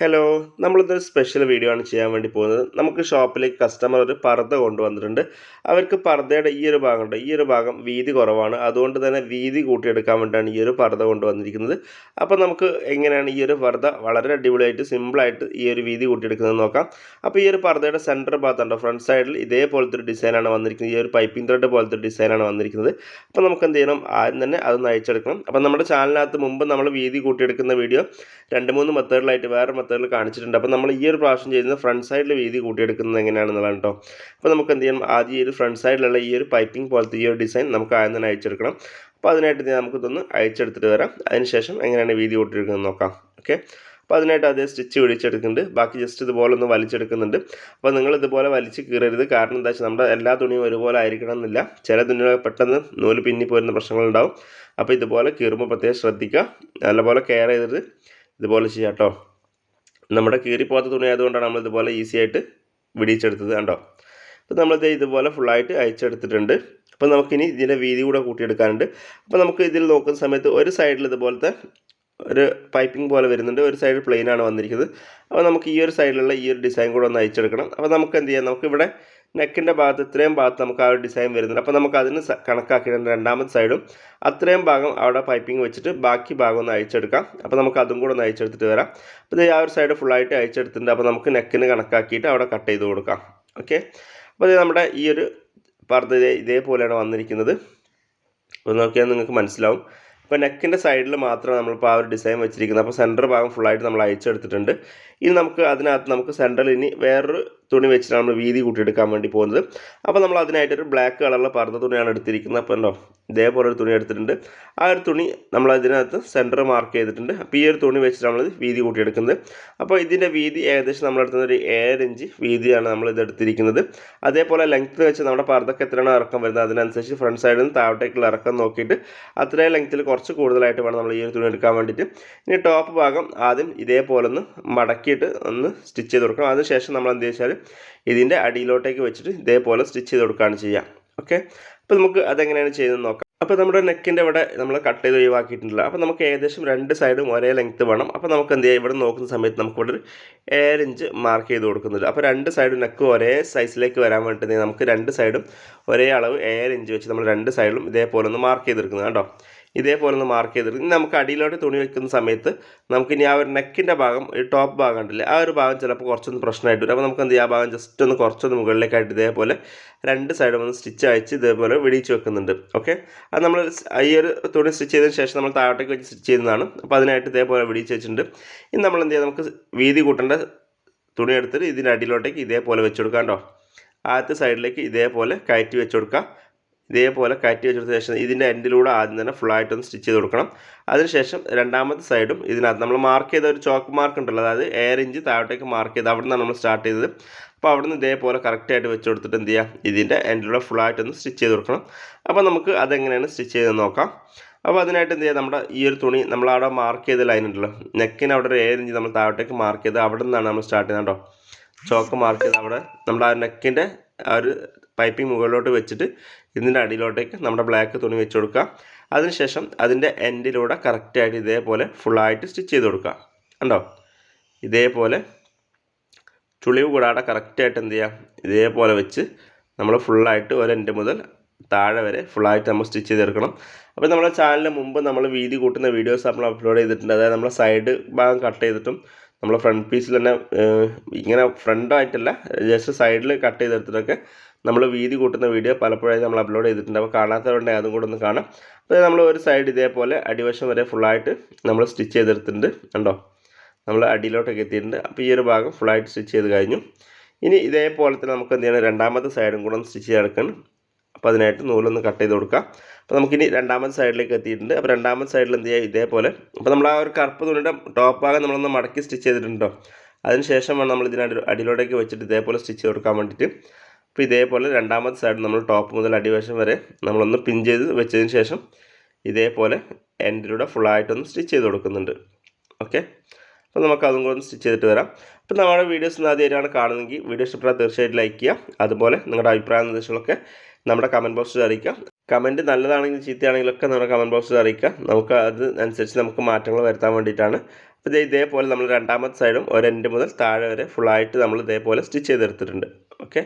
Hello നമ്മളിതൊരു special video ആണ് ചെയ്യാൻ വേണ്ടി പോകുന്നത്. നമുക്ക് ഷോപ്പിലേക്ക് കസ്റ്റമർ ഒരു പർദ്ദ കൊണ്ടുവന്നിട്ടുണ്ട്. അവർക്ക് പർദ്ദയുടെ ഈ ഒരു ഭാഗമുണ്ട് ഈ ഒരു ഭാഗം വീതി കുറവാണ്. അതുകൊണ്ട് തന്നെ വീതി കൂട്ടിയെടുക്കാൻ വേണ്ടിയാണ് ഈ ഒരു പർദ്ദ കൊണ്ടുവന്നിരിക്കുന്നത്. അപ്പോൾ നമുക്ക് എങ്ങനെയാണ് ഈ ഒരു പർദ്ദ വളരെ അടിപൊളിയായിട്ട് സിമ്പിളായിട്ട് ഈ ഒരു വീതി കൂട്ടിയെടുക്കുന്നത് നോക്കാം. അപ്പോൾ ഈ ഒരു പർദ്ദയുടെ സെന്റർ ഭാഗത്തുണ്ടോ ഫ്രണ്ട് സൈഡിൽ ഇതേപോലത്തെ ഒരു ഡിസൈനാണ് വന്നിരിക്കുന്നത്. ഈ ഒരു പൈപ്പിംഗ് ത്രെഡ് പോലത്തെ ഒരു ഡിസൈനാണ് വന്നിരിക്കുന്നത്. അപ്പോൾ നമുക്ക് എന്ത് ചെയ്യണം? ആദ്യം തന്നെ അത് നയിച്ചെടുക്കണം അപ്പോൾ നമ്മുടെ ചാനലിനകത്ത് മുമ്പ് നമ്മൾ വീതി കൂട്ടിയെടുക്കുന്ന വീഡിയോ രണ്ട് മൂന്ന് മെത്തേഡിലായിട്ട് വേറെ മെത്തേഡിൽ കാണിച്ചിട്ടുണ്ട്. അപ്പോൾ നമ്മൾ ഈ ഒരു പ്രാവശ്യം ചെയ്യുന്നത് ഫ്രണ്ട് സൈഡിൽ വീതി കൂട്ടിയെടുക്കുന്നത് എങ്ങനെയാണെന്നുള്ളതാണ് കേട്ടോ അപ്പോൾ നമുക്ക് എന്ത് ചെയ്യണം? ആദ്യം ഈ ഒരു ഫ്രണ്ട് സൈഡിലുള്ള ഈ ഒരു പൈപ്പിംഗ് പോലത്തെ ഈ ഒരു ഡിസൈൻ നമുക്ക് ആദ്യം തന്നെ അയച്ചെടുക്കണം. അപ്പോൾ അതിനായിട്ട് നമുക്ക് നമുക്കിതൊന്ന് അയച്ചെടുത്തിട്ട് വരാം. അതിനുശേഷം എങ്ങനെയാണ് വീതി കൂട്ടിയെടുക്കുന്നത് നോക്കാം. ഓക്കെ? അപ്പോൾ അതിനായിട്ട് അതേ സ്റ്റിച്ച് പിടിച്ചെടുക്കുന്നുണ്ട്. ബാക്കി ജസ്റ്റ് ഇതുപോലെ ഒന്ന് വലിച്ചെടുക്കുന്നുണ്ട്. അപ്പോൾ നിങ്ങൾ ഇതുപോലെ വലിച്ച് കീറരുത്. കാരണം എന്താ വെച്ചാൽ നമ്മുടെ എല്ലാ തുണിയും ഒരുപോലെ ആയിരിക്കണം എന്നില്ല ചില തുണികൾ പെട്ടെന്ന് നൂൽ പിന്നി പോരുന്ന പ്രശ്നങ്ങളുണ്ടാവും. അപ്പോൾ ഇതുപോലെ കീറുമ്പോൾ പ്രത്യേകം ശ്രദ്ധിക്കുക. നല്ലപോലെ കെയർ ചെയ്തിട്ട് ഇതുപോലെ ചെയ്യാം കേട്ടോ നമ്മുടെ കീറിപ്പോകാത്ത തുണി ആയതുകൊണ്ടാണ് നമ്മൾ ഇതുപോലെ ഈസി ആയിട്ട് വിടിയിച്ചെടുത്തത് കണ്ടോ? അപ്പോൾ നമ്മളിത് ഇതുപോലെ ഫുള്ളായിട്ട് അയച്ചെടുത്തിട്ടുണ്ട് അപ്പോൾ നമുക്കിനി ഇതിന്റെ വീതി കൂടെ കൂട്ടിയെടുക്കാനുണ്ട്. അപ്പോൾ നമുക്ക് ഇതിൽ നോക്കുന്ന സമയത്ത് ഒരു സൈഡിൽ ഇതുപോലത്തെ ഒരു പൈപ്പിംഗ് പോലെ വരുന്നുണ്ട്. ഒരു സൈഡിൽ പ്ലെയിൻ ആണ് വന്നിരിക്കുന്നത്. അപ്പോൾ നമുക്ക് ഈ ഒരു സൈഡിലുള്ള ഈ ഒരു ഡിസൈൻ കൂടെ ഒന്ന് അയച്ചെടുക്കണം അപ്പോൾ നമുക്ക് എന്ത് ചെയ്യാം? നമുക്ക് ഇവിടെ നെക്കിന്റെ ഭാഗത്ത് ഇത്രയും ഭാഗത്ത് നമുക്ക് ആ ഒരു ഡിസൈൻ വരുന്നുണ്ട്. അപ്പോൾ നമുക്ക് അതിന് കണക്കാക്കിയിട്ട് രണ്ടാമത്തെ സൈഡും. അത്രയും ഭാഗം അവിടെ പൈപ്പിംഗ് വെച്ചിട്ട് ബാക്കി ഭാഗം ഒന്ന് അയച്ചെടുക്കാം അപ്പോൾ നമുക്ക് അതും കൂടെ ഒന്ന് അയച്ചെടുത്തിട്ട് വരാം. അപ്പോൾ ഇത് ആ ഒരു സൈഡ് ഫുള്ളായിട്ട് അയച്ചെടുത്തിട്ടുണ്ട് അപ്പോൾ നമുക്ക് നെക്കിന് കണക്കാക്കിയിട്ട് അവിടെ കട്ട് ചെയ്ത് കൊടുക്കാം. ഓക്കെ? അപ്പോൾ ഇത് നമ്മുടെ ഈ ഒരു പർദ്ദ ഇതേപോലെയാണ് വന്നിരിക്കുന്നത്. അപ്പോൾ നോക്കിയാൽ നിങ്ങൾക്ക് മനസ്സിലാവും. അപ്പോൾ നെക്കിന്റെ സൈഡിൽ മാത്രം നമ്മളിപ്പോൾ ആ ഒരു ഡിസൈൻ വെച്ചിരിക്കുന്നത്. അപ്പോൾ സെന്റർ ഭാഗം ഫുള്ളായിട്ട് നമ്മൾ അയച്ചെടുത്തിട്ടുണ്ട് ഇനി നമുക്ക് അതിനകത്ത് നമുക്ക് സെന്ററിൽ ഇനി വേറൊരു തുണി വെച്ചിട്ടാണ് നമ്മൾ വീതി കൂട്ടിയെടുക്കാൻ വേണ്ടി പോകുന്നത്. അപ്പോൾ നമ്മൾ അതിനായിട്ടൊരു ബ്ലാക്ക് കളറിലെ പറഞ്ഞ തുണിയാണ് എടുത്തിരിക്കുന്നത്. അപ്പോൾ ഉണ്ടോ ഇതേപോലെ ഒരു തുണി എടുത്തിട്ടുണ്ട്. ആ ഒരു തുണി നമ്മൾ അതിനകത്ത് സെന്റർ മാർക്ക് ചെയ്തിട്ടുണ്ട്. അപ്പോൾ ഈ ഒരു തുണി വെച്ചിട്ട് നമ്മൾ വീതി കൂട്ടിയെടുക്കുന്നത്. അപ്പോൾ ഇതിന്റെ വീതി ഏകദേശം നമ്മളെടുത്തുന്ന ഒരു ഏഴ് ഇഞ്ച് വീതിയാണ് നമ്മൾ ഇത് എടുത്തിരിക്കുന്നത്. അതേപോലെ ലെങ്ത്ത് വെച്ച് നമ്മുടെ പർദ്ദക്ക് എത്രയാണ് ഇറക്കം വരുന്നത് അതിനനുസരിച്ച് ഫ്രണ്ട് സൈഡിൽ നിന്ന് താഴോട്ടേക്കുള്ള ഇറക്കം നോക്കിയിട്ട് അത്രയും ലെങ്ത്തിൽ കുറച്ച് കൂടുതലായിട്ട് വേണം നമ്മൾ ഈ ഒരു തുണി എടുക്കാൻ വേണ്ടിയിട്ട്. ഇനി ടോപ്പ് ഭാഗം ആദ്യം ഇതേപോലെ ഒന്ന് മടക്കിയിട്ട് ഒന്ന് സ്റ്റിച്ച് ചെയ്ത് കൊടുക്കണം. അതിനുശേഷം നമ്മൾ എന്ത് വെച്ചാൽ ഇതിന്റെ അടിയിലോട്ടേക്ക് വെച്ചിട്ട് ഇതേപോലെ സ്റ്റിച്ച് ചെയ്ത് കൊടുക്കുകയാണ് ചെയ്യുക. ഓക്കെ അപ്പോൾ നമുക്ക് അതെങ്ങനെയാണ് ചെയ്യുന്നത് നോക്കാം. അപ്പോൾ നമ്മുടെ നെക്കിന്റെ ഇവിടെ നമ്മൾ കട്ട് ചെയ്ത് ഒഴിവാക്കിയിട്ടുണ്ടല്ലോ. അപ്പോൾ നമുക്ക് ഏകദേശം രണ്ട് സൈഡും ഒരേ ലെങ്ത്ത് വേണം. അപ്പോൾ നമുക്ക് എന്ത് ചെയ്യാം? ഇവിടെ നോക്കുന്ന സമയത്ത് നമുക്ക് ഇവിടെ ഒരു ഏഴ് ഇഞ്ച് മാർക്ക് ചെയ്ത് കൊടുക്കുന്നുണ്ട്. അപ്പോൾ രണ്ട് സൈഡും നെക്ക് ഒരേ സൈസിലേക്ക് വരാൻ വേണ്ടി നമുക്ക് രണ്ട് സൈഡും ഒരേ അളവ് ഏഴ് ഇഞ്ച് വെച്ച് നമ്മൾ രണ്ട് സൈഡിലും ഇതേപോലെ ഒന്ന് മാർക്ക് ചെയ്തെടുക്കുന്നത് കേട്ടോ. ഇതേപോലെ ഒന്ന് മാർക്ക് ചെയ്തിട്ട് ഇനി നമുക്ക് അടിയിലോട്ട് തുണി വെക്കുന്ന സമയത്ത് നമുക്ക് ഇനി ആ ഒരു നെക്കിന്റെ ഭാഗം ടോപ്പ് ഭാഗം ഉണ്ടല്ലേ ആ ഒരു ഭാഗം ചിലപ്പോൾ കുറച്ചൊന്ന് പ്രശ്നമായിട്ട് വരും. അപ്പോൾ നമുക്ക് എന്ത് ചെയ്യാം? ആ ഭാഗം ജസ്റ്റ് ഒന്ന് കുറച്ചൊന്ന് മുകളിലേക്കായിട്ട് ഇതേപോലെ രണ്ട് സൈഡും ഒന്ന് സ്റ്റിച്ച് അയച്ച് ഇതേപോലെ വെടിയിച്ച് വെക്കുന്നുണ്ട്. ഓക്കെ അത് നമ്മൾ ഈ ഒരു തുണി സ്റ്റിച്ച് ചെയ്തതിന് ശേഷം നമ്മൾ താഴോട്ടേക്ക് വെച്ച് സ്റ്റിച്ച് ചെയ്യുന്നതാണ്. അപ്പോൾ അതിനായിട്ട് ഇതേപോലെ വെടിയിച്ച് വെച്ചിട്ടുണ്ട്. ഇനി നമ്മൾ എന്ത് ചെയ്യാം? നമുക്ക് വീതി കൂട്ടേണ്ട തുണി എടുത്തിട്ട് ഇതിന്റെ അടിയിലോട്ടേക്ക് ഇതേപോലെ വെച്ച് കൊടുക്കാം കേട്ടോ. ആദ്യത്തെ സൈഡിലേക്ക് ഇതേപോലെ കയറ്റി വെച്ച് കൊടുക്കുക ഇതേപോലെ കയറ്റി വെച്ചെടുത്ത ശേഷം ഇതിന്റെ എൻഡിലൂടെ ആദ്യം തന്നെ ഫുള്ളായിട്ടൊന്ന് സ്റ്റിച്ച് ചെയ്ത് കൊടുക്കണം. അതിനുശേഷം രണ്ടാമത്തെ സൈഡും ഇതിനകത്ത് നമ്മൾ മാർക്ക് ചെയ്ത ഒരു ചോക്ക് മാർക്ക് ഉണ്ടല്ലോ അതായത് ഏഴ് ഇഞ്ച് താഴത്തേക്ക് മാർക്ക് ചെയ്ത് അവിടെ നമ്മൾ സ്റ്റാർട്ട് ചെയ്തത്. അപ്പോൾ അവിടെ നിന്ന് ഇതേപോലെ കറക്റ്റായിട്ട് വെച്ച് കൊടുത്തിട്ട് എന്ത് ചെയ്യാം? ഇതിന്റെ എൻഡിലൂടെ ഫുള്ളായിട്ടൊന്ന് സ്റ്റിച്ച് ചെയ്ത് കൊടുക്കണം. അപ്പോൾ നമുക്ക് അതെങ്ങനെയാണ് സ്റ്റിച്ച് ചെയ്ത് നോക്കാം. അപ്പോൾ അതിനായിട്ട് എന്ത് ചെയ്യാം? നമ്മുടെ ഈ ഒരു തുണി നമ്മൾ അവിടെ മാർക്ക് ചെയ്ത ലൈൻ ഉണ്ടല്ലോ നെക്കിന് അവിടെ ഒരു ഏഴ് ഇഞ്ച് നമ്മൾ താഴത്തേക്ക് മാർക്ക് ചെയ്ത് അവിടെ നിന്നാണ് നമ്മൾ സ്റ്റാർട്ട് ചെയ്യുന്നത് കേട്ടോ. ചോക്ക് മാർക്ക് ചെയ്ത് അവിടെ നമ്മുടെ ആ നെക്കിന്റെ ആ ഒരു പൈപ്പിംഗ് മുകളിലോട്ട് വെച്ചിട്ട് ഇതിന്റെ അടിയിലോട്ടേക്ക് നമ്മുടെ ബ്ലാക്ക് തുണി വെച്ച് കൊടുക്കുക. അതിനുശേഷം അതിന്റെ എൻഡിലൂടെ കറക്റ്റായിട്ട് ഇതേപോലെ ഫുള്ളായിട്ട് സ്റ്റിച്ച് ചെയ്ത് കൊടുക്കുക. കണ്ടോ? ഇതേപോലെ ചുളിവ് കൂടാതെ കറക്റ്റായിട്ട് എന്ത് ചെയ്യുക ഇതേപോലെ വെച്ച് നമ്മൾ ഫുള്ളായിട്ട് ഒരു എൻഡ് മുതൽ താഴെ വരെ ഫുള്ളായിട്ട് നമ്മൾ സ്റ്റിച്ച് ചെയ്തെടുക്കണം. അപ്പോൾ നമ്മുടെ ചാനലിന് മുമ്പ് നമ്മൾ വീതി കൂട്ടുന്ന വീഡിയോസ് നമ്മൾ അപ്ലോഡ് ചെയ്തിട്ടുണ്ട്. അതായത് നമ്മൾ സൈഡ് ഭാഗം കട്ട് ചെയ്തിട്ടും നമ്മൾ ഫ്രണ്ട് പീസിൽ തന്നെ ഇങ്ങനെ ഫ്രണ്ടായിട്ടല്ല ജസ്റ്റ് സൈഡിൽ കട്ട് ചെയ്തെടുത്തിട്ടൊക്കെ നമ്മൾ വീതി കൂട്ടുന്ന വീഡിയോ പലപ്പോഴായി നമ്മൾ അപ്ലോഡ് ചെയ്തിട്ടുണ്ട്. അപ്പോൾ കാണാത്തവരുണ്ടെങ്കിൽ അതും കൂടെ ഒന്ന് കാണാം. അപ്പോൾ നമ്മൾ ഒരു സൈഡ് ഇതേപോലെ അടിവശം വരെ ഫുള്ളായിട്ട് നമ്മൾ സ്റ്റിച്ച് ചെയ്തെടുത്തിട്ടുണ്ട്. കണ്ടോ? നമ്മൾ അടിയിലോട്ടൊക്കെ എത്തിയിട്ടുണ്ട്. അപ്പോൾ ഈ ഒരു ഭാഗം ഫുള്ളായിട്ട് സ്റ്റിച്ച് ചെയ്ത് കഴിഞ്ഞു. ഇനി ഇതേപോലെ തന്നെ നമുക്ക് എന്ത് ചെയ്യണം? രണ്ടാമത്തെ സൈഡും കൂടെ ഒന്ന് സ്റ്റിച്ച് ചെയ്തെടുക്കണം. അപ്പോൾ അതിനായിട്ട് നൂലൊന്ന് കട്ട് ചെയ്ത് കൊടുക്കാം. അപ്പോൾ നമുക്കിനി രണ്ടാമത്തെ സൈഡിലേക്ക് എത്തിയിട്ടുണ്ട്. അപ്പോൾ രണ്ടാമത്തെ സൈഡിൽ എന്ത് ചെയ്യുക ഇതേപോലെ. അപ്പോൾ നമ്മൾ ആ ഒരു കറുപ്പ് തുണിയുടെ ടോപ്പ് ഭാഗം നമ്മളൊന്ന് മടക്കി സ്റ്റിച്ച് ചെയ്തിട്ടുണ്ടോ? അതിന് വേണം നമ്മൾ ഇതിന് അടി അടിയിലോട്ടേക്ക് വെച്ചിട്ട് ഇതേപോലെ സ്റ്റിച്ച് കൊടുക്കാൻ വേണ്ടിയിട്ട്. അപ്പോൾ ഇതേപോലെ രണ്ടാമത്തെ സൈഡ് നമ്മൾ ടോപ്പ് മുതൽ അടിവശം വരെ നമ്മളൊന്ന് പിൻ ചെയ്ത് വെച്ചതിന് ശേഷം ഇതേപോലെ എൻഡിലൂടെ ഫുള്ളായിട്ടൊന്ന് സ്റ്റിച്ച് ചെയ്ത് കൊടുക്കുന്നുണ്ട്. ഓക്കെ അപ്പോൾ നമുക്ക് അതും കൂടെ ഒന്ന് സ്റ്റിച്ച് ചെയ്തിട്ട് വരാം. അപ്പോൾ നമ്മുടെ വീഡിയോസ് ആദ്യമായിട്ടാണ് കാണുന്നതെങ്കിൽ വീഡിയോ ഇഷ്ടപ്പെട്ടാൽ തീർച്ചയായിട്ടും ലൈക്ക് ചെയ്യുക. അതുപോലെ നിങ്ങളുടെ അഭിപ്രായ നിർദ്ദേശങ്ങളൊക്കെ നമ്മുടെ കമന്റ് ബോക്സിൽ അറിയിക്കുക. കമന്റ് നല്ലതാണെങ്കിലും ചീത്തയാണെങ്കിലും ഒക്കെ നമ്മുടെ കമന്റ് ബോക്സിൽ അറിയിക്കുക. നമുക്ക് അത് അനുസരിച്ച് നമുക്ക് മാറ്റങ്ങൾ വരുത്താൻ വേണ്ടിയിട്ടാണ്. അപ്പോൾ ഇതേ ഇതേപോലെ നമ്മൾ രണ്ടാമത്തെ സൈഡും ഒരെൻഡ് മുതൽ താഴെ വരെ ഫുള്ളായിട്ട് നമ്മൾ ഇതേപോലെ സ്റ്റിച്ച് ചെയ്തെടുത്തിട്ടുണ്ട്. ഓക്കെ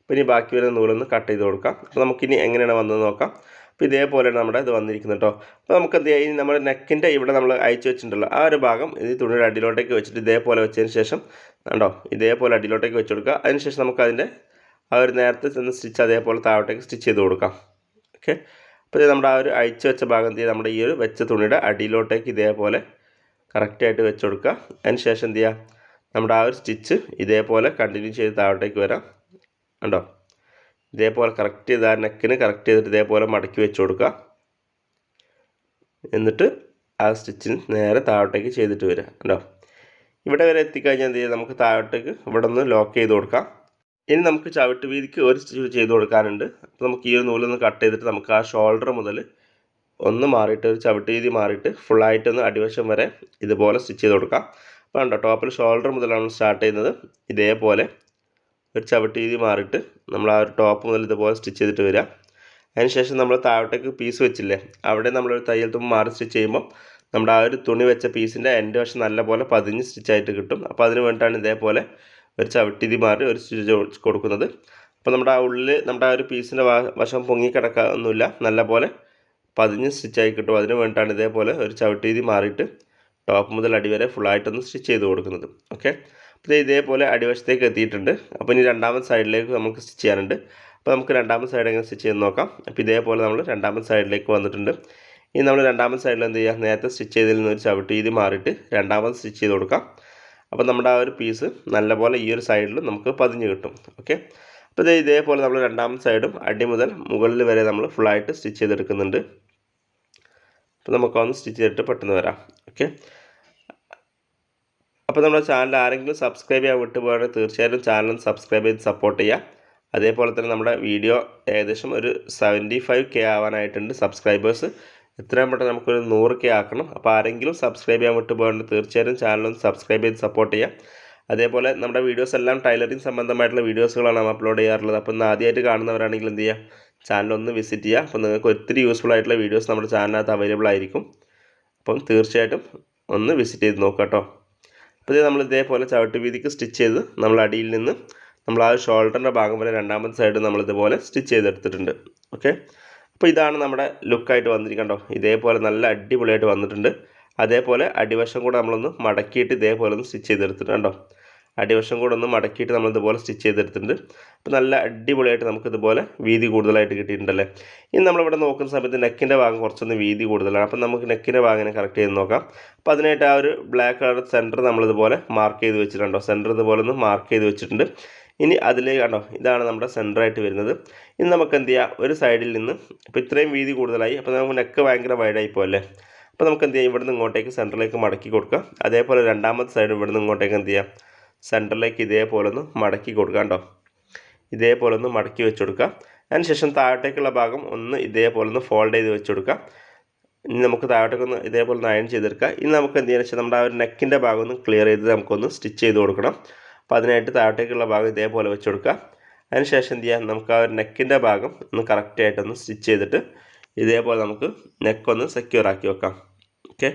അപ്പോൾ ഇനി ബാക്കി വരുന്ന നൂലൊന്ന് കട്ട് ചെയ്ത് കൊടുക്കാം. അപ്പോൾ നമുക്കിനി എങ്ങനെയാണ് വന്നത് നോക്കാം. അപ്പോൾ ഇതേപോലെയാണ് നമ്മുടെ ഇത് വന്നിരിക്കുന്നത് കേട്ടോ അപ്പോൾ നമുക്ക് ഇനി നമ്മുടെ നെക്കിന്റെ ഇവിടെ നമ്മൾ അയച്ചു വെച്ചിട്ടുണ്ടല്ലോ. ആ ഒരു ഭാഗം ഇത് തുണിയുടെ അടിയിലോട്ടേക്ക് വെച്ചിട്ട് ഇതേപോലെ വെച്ചതിന് ശേഷം കണ്ടോ? ഇതേപോലെ അടിയിലോട്ടേക്ക് വെച്ച് കൊടുക്കുക. അതിനുശേഷം നമുക്ക് അതിന്റെ ആ ഒരു നേരത്തെ ചെന്ന് സ്റ്റിച്ച് അതേപോലെ താഴോട്ടേക്ക് സ്റ്റിച്ച് ചെയ്ത് കൊടുക്കാം. ഓക്കെ. അപ്പോൾ ഇത് നമ്മുടെ ആ ഒരു അഴിച്ചു വെച്ച ഭാഗം എന്ത് നമ്മുടെ ഈ ഒരു വെച്ച തുണിയുടെ അടിയിലോട്ടേക്ക് ഇതേപോലെ കറക്റ്റായിട്ട് വെച്ച് കൊടുക്കുക. അതിന് ശേഷം എന്ത് ചെയ്യുക? നമ്മുടെ ആ ഒരു സ്റ്റിച്ച് ഇതേപോലെ കണ്ടിന്യൂ ചെയ്ത് താഴോട്ടേക്ക് വരാം. കണ്ടോ? ഇതേപോലെ കറക്റ്റ് ചെയ്ത് ആ നെക്കിന് കറക്റ്റ് ചെയ്തിട്ട് ഇതേപോലെ മടക്കി വെച്ച് കൊടുക്കുക. എന്നിട്ട് ആ സ്റ്റിച്ചിന് നേരെ താഴോട്ടേക്ക് ചെയ്തിട്ട് വരിക. കണ്ടോ? ഇവിടെ വരെ എത്തിക്കഴിഞ്ഞാൽ എന്ത് ചെയ്യുക? നമുക്ക് താഴോട്ടേക്ക് ഇവിടെ നിന്ന് ലോക്ക് ചെയ്ത് കൊടുക്കാം. ഇനി നമുക്ക് ചവിട്ട് വീതിക്ക് ഒരു സ്റ്റിച്ച് ചെയ്ത് കൊടുക്കാനുണ്ട്. അപ്പോൾ നമുക്ക് ഈ ഒരു നൂലൊന്ന് കട്ട് ചെയ്തിട്ട് നമുക്ക് ആ ഷോൾഡർ മുതൽ ഒന്ന് മാറിയിട്ട് ഒരു ചവിട്ട് വീതി മാറിയിട്ട് ഫുള്ളായിട്ടൊന്ന് അടിവശം വരെ ഇതുപോലെ സ്റ്റിച്ച് ചെയ്ത് കൊടുക്കാം. അപ്പോൾ കണ്ടോ ടോപ്പിൽ ഷോൾഡർ മുതലാണ് സ്റ്റാർട്ട് ചെയ്യുന്നത്. ഇതേപോലെ ഒരു ചവിട്ട് വീതി മാറിയിട്ട് നമ്മൾ ആ ഒരു ടോപ്പ് മുതൽ ഇതുപോലെ സ്റ്റിച്ച് ചെയ്തിട്ട് വരിക. അതിനുശേഷം നമ്മൾ താഴോട്ടേക്ക് പീസ് വെച്ചില്ലേ അവിടെ നമ്മളൊരു തയ്യൽ തുമ്പ് മാറി സ്റ്റിച്ച് ചെയ്യുമ്പോൾ നമ്മുടെ ആ ഒരു തുണി വെച്ച പീസിന്റെ എന്റെ വശം നല്ലപോലെ പതിഞ്ഞ് സ്റ്റിച്ചായിട്ട് കിട്ടും. അപ്പോൾ അതിന് വേണ്ടിയിട്ടാണ് ഇതേപോലെ ഒരു ചവിട്ടിതി മാറി ഒരു സ്റ്റിച്ച് കൊടുക്കുന്നത്. അപ്പോൾ നമ്മുടെ ആ ഉള്ളിൽ നമ്മുടെ ആ ഒരു പീസിന്റെ വശം പൊങ്ങി കിടക്കാനൊന്നുമില്ല. നല്ലപോലെ പതിഞ്ഞ് സ്റ്റിച്ചായി കിട്ടും. അതിന് വേണ്ടിയിട്ടാണ് ഇതേപോലെ ഒരു ചവിട്ടീതി മാറിയിട്ട് ടോപ്പ് മുതൽ അടിവരെ ഫുള്ളായിട്ടൊന്ന് സ്റ്റിച്ച് ചെയ്ത് കൊടുക്കുന്നത്. ഓക്കെ അപ്പോൾ ഇതേപോലെ അടിവശത്തേക്ക് എത്തിയിട്ടുണ്ട്. അപ്പോൾ ഇനി രണ്ടാമത്തെ സൈഡിലേക്ക് നമുക്ക് സ്റ്റിച്ച് ചെയ്യാനുണ്ട്. അപ്പോൾ നമുക്ക് രണ്ടാമത്തെ സൈഡ് എങ്ങനെ സ്റ്റിച്ച് ചെയ്ത് നോക്കാം. അപ്പോൾ ഇതേപോലെ നമ്മൾ രണ്ടാമത്തെ സൈഡിലേക്ക് വന്നിട്ടുണ്ട്. ഇനി നമ്മൾ രണ്ടാമത്തെ സൈഡിൽ എന്ത് ചെയ്യുക? നേരത്തെ സ്റ്റിച്ച് ചെയ്തതിൽ നിന്ന് ഒരു ചവിട്ടി രീതി മാറിയിട്ട് രണ്ടാമത് സ്റ്റിച്ച് ചെയ്ത് കൊടുക്കാം. അപ്പോൾ നമ്മുടെ ആ ഒരു പീസ് നല്ലപോലെ ഈ ഒരു സൈഡിൽ നമുക്ക് പതിഞ്ഞ് കിട്ടും. ഓക്കെ അപ്പോൾ ഇത് ഇതേപോലെ നമ്മൾ രണ്ടാമത്തെ സൈഡും അടി മുതൽ മുകളിൽ വരെ നമ്മൾ ഫുള്ളായിട്ട് സ്റ്റിച്ച് ചെയ്തെടുക്കുന്നുണ്ട്. അപ്പോൾ നമുക്കൊന്ന് സ്റ്റിച്ച് ചെയ്തിട്ട് പെട്ടെന്ന് വരാം. ഓക്കെ അപ്പോൾ നമ്മുടെ ചാനൽ ആരെങ്കിലും സബ്സ്ക്രൈബ് ചെയ്യാൻ വിട്ടുപോയാൽ തീർച്ചയായിട്ടും ചാനൽ സബ്സ്ക്രൈബ് ചെയ്ത് സപ്പോർട്ട് ചെയ്യുക അതേപോലെ തന്നെ നമ്മുടെ വീഡിയോ ഏകദേശം ഒരു സെവന്റി ഫൈവ് കെ ആവാനായിട്ടുണ്ട് സബ്സ്ക്രൈബേഴ്സ് എത്രയും പെട്ടെന്ന് നമുക്കൊരു നൂറ് കെ ആക്കണം. അപ്പോൾ ആരെങ്കിലും സബ്സ്ക്രൈബ് ചെയ്യാൻ വിട്ടു പോകാണ്ട് തീർച്ചയായും ചാനലൊന്ന് സബ്സ്ക്രൈബ് ചെയ്ത് സപ്പോർട്ട് ചെയ്യാം. അതേപോലെ നമ്മുടെ വീഡിയോസ് എല്ലാം ടൈലറിംഗ് സംബന്ധമായിട്ടുള്ള വീഡിയോസുകളാണ് നമ്മൾ അപ്ലോഡ് ചെയ്യാറുള്ളത്. അപ്പോൾ ഇന്ന് ആദ്യമായിട്ട് കാണുന്നവരാണെങ്കിൽ എന്ത് ചെയ്യുക ചാനലൊന്ന് വിസിറ്റ് ചെയ്യുക. അപ്പോൾ നിങ്ങൾക്ക് ഒത്തിരി യൂസ്ഫുൾ ആയിട്ടുള്ള വീഡിയോസ് നമ്മുടെ ചാനലിനകത്ത് അവൈലബിൾ ആയിരിക്കും. അപ്പം തീർച്ചയായിട്ടും ഒന്ന് വിസിറ്റ് ചെയ്ത് നോക്കുക കേട്ടോ. അപ്പോൾ നമ്മൾ ഇതേപോലെ ചവിട്ട് വീതിക്ക് സ്റ്റിച്ച് ചെയ്ത് നമ്മൾ അടിയിൽ നിന്ന് നമ്മൾ ആ ഷോൾഡറിന്റെ ഭാഗം വരെ രണ്ടാമത്തെ സൈഡ് നമ്മൾ ഇതുപോലെ സ്റ്റിച്ച് ചെയ്തെടുത്തിട്ടുണ്ട്. ഓക്കെ അപ്പോൾ ഇതാണ് നമ്മുടെ ലുക്കായിട്ട് വന്നിരിക്കണ്ടോ ഇതേപോലെ നല്ല അടിപൊളിയായിട്ട് വന്നിട്ടുണ്ട്. അതേപോലെ അടിവശം കൂടെ നമ്മളൊന്ന് മടക്കിയിട്ട് ഇതേപോലെ ഒന്ന് സ്റ്റിച്ച് ചെയ്തെടുത്തിട്ടുണ്ട് കണ്ടോ? അടിവശം കൂടെ ഒന്ന് മടക്കിയിട്ട് നമ്മൾ ഇതുപോലെ സ്റ്റിച്ച് ചെയ്തെടുത്തിട്ടുണ്ട്. അപ്പോൾ നല്ല അടിപൊളിയായിട്ട് നമുക്ക് ഇതുപോലെ വീതി കൂടുതലായിട്ട് കിട്ടിയിട്ടുണ്ടല്ലേ? ഇനി നമ്മളിവിടെ നോക്കുന്ന സമയത്ത് നെക്കിന്റെ ഭാഗം കുറച്ചൊന്ന് വീതി കൂടുതലാണ്. അപ്പോൾ നമുക്ക് നെക്കിന്റെ ഭാഗം കറക്റ്റ് ചെയ്ത് നോക്കാം. അപ്പോൾ അതിനായിട്ട് ആ ഒരു ബ്ലാക്ക് കളർ സെന്റർ നമ്മളിതുപോലെ മാർക്ക് ചെയ്ത് വെച്ചിട്ടുണ്ടോ സെന്റർ ഇതുപോലെ ഒന്ന് മാർക്ക് ചെയ്ത് വെച്ചിട്ടുണ്ട്. ഇനി അതിലേക്ക് കണ്ടോ ഇതാണ് നമ്മുടെ സെന്ററായിട്ട് വരുന്നത്. ഇനി നമുക്ക് എന്ത് ചെയ്യാം ഒരു സൈഡിൽ നിന്ന് ഇപ്പോൾ ഇത്രയും വീതി കൂടുതലായി അപ്പോൾ നമുക്ക് നെക്ക് ഭയങ്കര വൈഡായി പോകല്ലേ അപ്പോൾ നമുക്ക് എന്ത് ചെയ്യാം ഇവിടുന്ന് ഇങ്ങോട്ടേക്ക് സെന്ററിലേക്ക് മടക്കി കൊടുക്കുക അതേപോലെ രണ്ടാമത്തെ സൈഡ് ഇവിടുന്ന് ഇങ്ങോട്ടേക്ക് എന്ത് ചെയ്യാം സെന്ററിലേക്ക് ഇതേപോലെ ഒന്ന് മടക്കി കൊടുക്കുക കേട്ടോ ഇതേപോലെ ഒന്ന് മടക്കി വെച്ച് കൊടുക്കുക അതിനുശേഷം താഴോട്ടേക്കുള്ള ഭാഗം ഒന്ന് ഇതേപോലെ ഒന്ന് ഫോൾഡ് ചെയ്ത് വെച്ച് കൊടുക്കുക ഇനി നമുക്ക് താഴോട്ടേക്കൊന്ന് ഇതേപോലെ ഒന്ന് അയൺ ചെയ്തെടുക്കുക ഇനി നമുക്ക് എന്ത് ചെയ്യാന്ന് വെച്ചാൽ നമ്മുടെ ആ ഒരു നെക്കിന്റെ ഭാഗം ഒന്ന് ക്ലിയർ ചെയ്ത് നമുക്കൊന്ന് സ്റ്റിച്ച് ചെയ്ത് കൊടുക്കണം. അപ്പോൾ അതിനായിട്ട് താഴത്തേക്കുള്ള ഭാഗം ഇതേപോലെ വെച്ച് കൊടുക്കുക. അതിനുശേഷം എന്ത് ചെയ്യാം? നമുക്ക് ആ ഒരു നെക്കിന്റെ ഭാഗം ഒന്ന് കറക്റ്റായിട്ടൊന്ന് സ്റ്റിച്ച് ചെയ്തിട്ട് ഇതേപോലെ നമുക്ക് നെക്കൊന്ന് സെക്യൂർ ആക്കി വെക്കാം. ഓക്കെ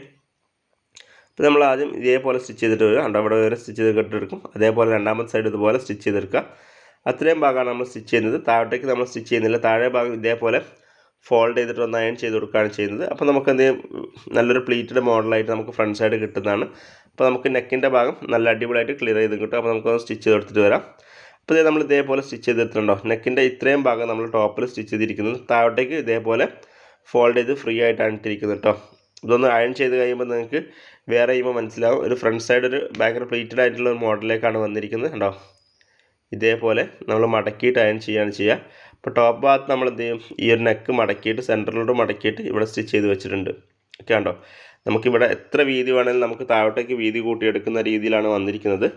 അപ്പോൾ നമ്മൾ ആദ്യം ഇതേപോലെ സ്റ്റിച്ച് ചെയ്തിട്ട് വരിക. അവിടെ അവിടെ വരെ സ്റ്റിച്ച് ചെയ്ത് കെട്ടെടുക്കും അതേപോലെ രണ്ടാമത്തെ സൈഡ് ഇതുപോലെ സ്റ്റിച്ച് ചെയ്തെടുക്കുക. അത്രയും ഭാഗമാണ് നമ്മൾ സ്റ്റിച്ച് ചെയ്യുന്നത്. താഴത്തേക്ക് നമ്മൾ സ്റ്റിച്ച് ചെയ്യുന്നില്ല. താഴെ ഭാഗം ഇതേപോലെ ഫോൾഡ് ചെയ്തിട്ട് ഒന്ന് അയൺ ചെയ്ത് കൊടുക്കുകയാണ് ചെയ്യുന്നത്. അപ്പോൾ നമുക്ക് എന്ത് നല്ലൊരു പ്ലീറ്റഡ് മോഡലായിട്ട് നമുക്ക് ഫ്രണ്ട് സൈഡ് കിട്ടുന്നതാണ്. അപ്പോൾ നമുക്ക് നെക്കിന്റെ ഭാഗം നല്ല അടിപൊളിയായിട്ട് ക്ലിയർ ചെയ്ത് കിട്ടും. അപ്പോൾ നമുക്ക് സ്റ്റിച്ച് ചെയ്തെടുത്തിട്ട് വരാം. അപ്പോൾ ഇത് നമ്മൾ ഇതേപോലെ സ്റ്റിച്ച് ചെയ്തെടുത്തിട്ടുണ്ടോ? നെക്കിന്റെ ഇത്രയും ഭാഗം നമ്മൾ ടോപ്പിൽ സ്റ്റിച്ച് ചെയ്തിരിക്കുന്നത് താഴോട്ടേക്ക് ഇതേപോലെ ഫോൾഡ് ചെയ്ത് ഫ്രീ ആയിട്ടാണ് ഇട്ടിരിക്കുന്നത് കേട്ടോ ഇതൊന്ന് അയൺ ചെയ്ത് കഴിയുമ്പോൾ നിങ്ങൾക്ക് വേറെ ചെയ്യുമ്പോൾ മനസ്സിലാവും. ഒരു ഫ്രണ്ട് സൈഡ് ഒരു ഭയങ്കര പ്ലീറ്റഡ് ആയിട്ടുള്ള ഒരു മോഡലിലേക്കാണ് വന്നിരിക്കുന്നത് കേട്ടോ ഇതേപോലെ നമ്മൾ മടക്കിയിട്ട് അയൺ ചെയ്യുകയാണ് ചെയ്യുക. അപ്പോൾ ടോപ്പ് ഭാഗത്ത് നമ്മൾ എന്ത് ചെയ്യും? ഈ ഒരു നെക്ക് മടക്കിയിട്ട് സെന്ററിലോട്ട് മടക്കിയിട്ട് ഇവിടെ സ്റ്റിച്ച് ചെയ്ത് വെച്ചിട്ടുണ്ട്. ഓക്കെ കണ്ടോ? നമുക്കിവിടെ എത്ര വീതി വേണമെങ്കിലും നമുക്ക് താഴോട്ടേക്ക് വീതി കൂട്ടിയെടുക്കുന്ന രീതിയിലാണ് വന്നിരിക്കുന്നത്.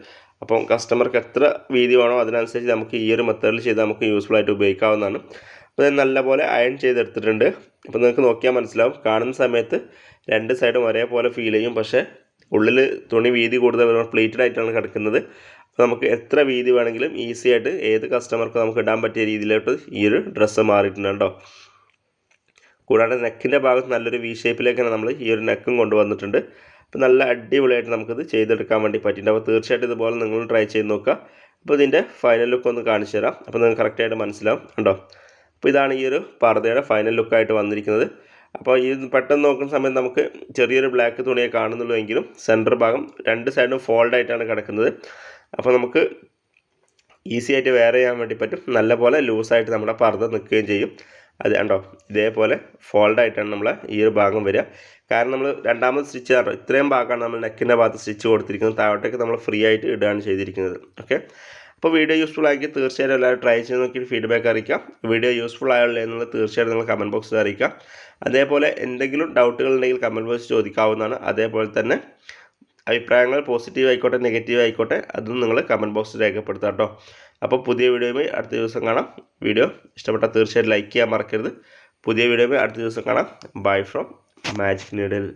അപ്പം കസ്റ്റമർക്ക് എത്ര വീതി വേണോ അതിനനുസരിച്ച് നമുക്ക് ഈ ഒരു മെത്തേഡിൽ ചെയ്താൽ നമുക്ക് യൂസ്ഫുൾ ആയിട്ട് ഉപയോഗിക്കാവുന്നതാണ്. അപ്പോൾ ഇത് നല്ലപോലെ അയൺ ചെയ്തെടുത്തിട്ടുണ്ട്. അപ്പോൾ നിങ്ങൾക്ക് നോക്കിയാൽ മനസ്സിലാവും. കാണുന്ന സമയത്ത് രണ്ട് സൈഡും ഒരേപോലെ ഫീൽ ചെയ്യും. പക്ഷേ ഉള്ളിൽ തുണി വീതി കൂടുതൽ പ്ലേറ്റഡ് ആയിട്ടാണ് കിടക്കുന്നത്. അപ്പോൾ നമുക്ക് എത്ര വീതി വേണമെങ്കിലും ഈസി ആയിട്ട് ഏത് കസ്റ്റമർക്കും നമുക്ക് ഇടാൻ പറ്റിയ രീതിയിലോട്ട് ഈ ഒരു ഡ്രസ്സ് മാറിയിട്ടുണ്ട് കേട്ടോ. കൂടാതെ നെക്കിന്റെ ഭാഗത്ത് നല്ലൊരു വി ഷേപ്പിലേക്കാണ് നമ്മൾ ഈ ഒരു നെക്കും കൊണ്ടുവന്നിട്ടുണ്ട്. അപ്പോൾ നല്ല അടിപൊളിയായിട്ട് നമുക്കിത് ചെയ്തെടുക്കാൻ വേണ്ടി പറ്റിയിട്ടുണ്ട്. അപ്പോൾ തീർച്ചയായിട്ടും ഇതുപോലെ നിങ്ങൾ ട്രൈ ചെയ്ത് നോക്കുക. അപ്പോൾ ഇതിന്റെ ഫൈനൽ ലുക്ക് ഒന്ന് കാണിച്ചു തരാം. അപ്പോൾ നിങ്ങൾക്ക് കറക്റ്റായിട്ട് മനസ്സിലാവും. കണ്ടോ? അപ്പോൾ ഇതാണ് ഈ ഒരു പർദ്ദയുടെ ഫൈനൽ ലുക്കായിട്ട് വന്നിരിക്കുന്നത്. അപ്പോൾ ഈ പെട്ടെന്ന് നോക്കുന്ന സമയത്ത് നമുക്ക് ചെറിയൊരു ബ്ലാക്ക് തുണിയെ കാണുന്നുള്ളൂ എങ്കിലും സെന്റർ ഭാഗം രണ്ട് സൈഡും ഫോൾഡായിട്ടാണ് കിടക്കുന്നത്. അപ്പോൾ നമുക്ക് ഈസി ആയിട്ട് വെയർ ചെയ്യാൻ വേണ്ടി പറ്റും. നല്ലപോലെ ലൂസായിട്ട് നമ്മുടെ പർദ്ദ നിൽക്കുകയും ചെയ്യും. അത് കണ്ടോ? ഇതേപോലെ ഫോൾഡ് ആയിട്ടാണ് നമ്മൾ ഈ ഒരു ഭാഗം വരിക. കാരണം നമ്മൾ രണ്ടാമത് സ്റ്റിച്ച് കണ്ടോ ഇത്രയും ഭാഗമാണ് നമ്മൾ നെക്കിന്റെ ഭാഗത്ത് സ്റ്റിച്ച് കൊടുത്തിരിക്കുന്നത്. താഴോട്ടേക്ക് നമ്മൾ ഫ്രീ ആയിട്ട് ഇടുകയാണ് ചെയ്തിരിക്കുന്നത്. ഓക്കെ അപ്പോൾ വീഡിയോ യൂസ്ഫുൾ ആക്കി തീർച്ചയായിട്ടും എല്ലാവരും ട്രൈ ചെയ്ത് നോക്കിയിട്ട് ഫീഡ്ബാക്ക് അറിയിക്കാം വീഡിയോ യൂസ്ഫുൾ ആയുള്ള എന്നുള്ളത് തീർച്ചയായിട്ടും നിങ്ങൾ കമന്റ് ബോക്സിൽ അറിയിക്കാം അതേപോലെ എന്തെങ്കിലും ഡൗട്ടുകൾ ഉണ്ടെങ്കിൽ കമന്റ് ബോക്സിൽ ചോദിക്കാവുന്നതാണ്. അതേപോലെ തന്നെ അഭിപ്രായങ്ങൾ പോസിറ്റീവ് ആയിക്കോട്ടെ നെഗറ്റീവ് ആയിക്കോട്ടെ അതും നിങ്ങൾ കമന്റ് ബോക്സിൽ രേഖപ്പെടുത്താം കേട്ടോ. അപ്പോൾ പുതിയ വീഡിയോയുമായി അടുത്ത ദിവസം കാണാം. വീഡിയോ ഇഷ്ടപ്പെട്ടാൽ തീർച്ചയായിട്ടും ലൈക്ക് ചെയ്യാൻ മറക്കരുത്. പുതിയ വീഡിയോയുമായി അടുത്ത ദിവസം കാണാം. By from magic needle